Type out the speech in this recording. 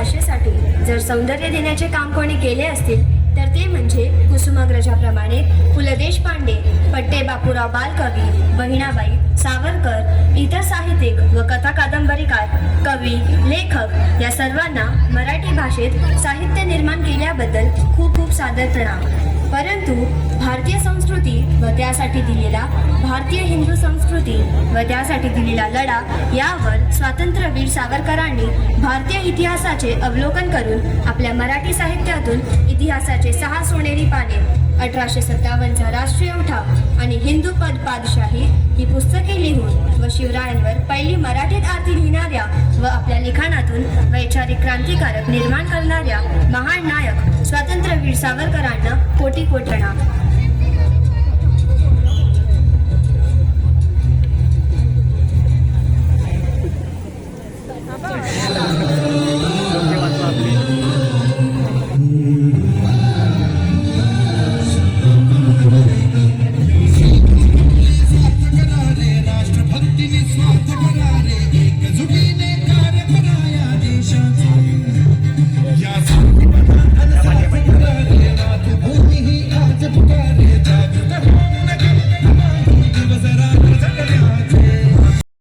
भाषेसाठी जर सौंदर्य देण्याचे काम कोणी केले असतील तर ते म्हणजे कुसुमाग्रजाप्रमाणे पु ल देशपांडे पट्टे बापूराव बालकवी बहिणाबाई सावरकर इतर साहित्यिक व कथा कादंबरीकार कवी लेखक या सर्वांना मराठी भाषेत साहित्य निर्माण केल्याबद्दल खूप खूप सादर प्रणाम. परंतु भारतीय संस्कृती व त्यासाठी दिलेला भारतीय हिंदू संस्कृती व त्यासाठी दिलेला लढा यावर स्वातंत्र्यवीर सावरकरांनी भारतीय इतिहासाचे अवलोकन करून आपल्या मराठी साहित्यातून इतिहासाचे सहा सोनेरी पाने अठराशे सत्तावन्नचा राष्ट्रीय उठाव आणि हिंदू पद पादशाही ही पुस्तके लिहून व शिवरायांवर पहिली मराठीत आरती लिहिणाऱ्या व आपल्या लिखाणातून वैचारिक क्रांतिकारक निर्माण करणाऱ्या महान नायक स्वातंत्र्यवीर सावरकरांना कोटी कोटणा Zucchine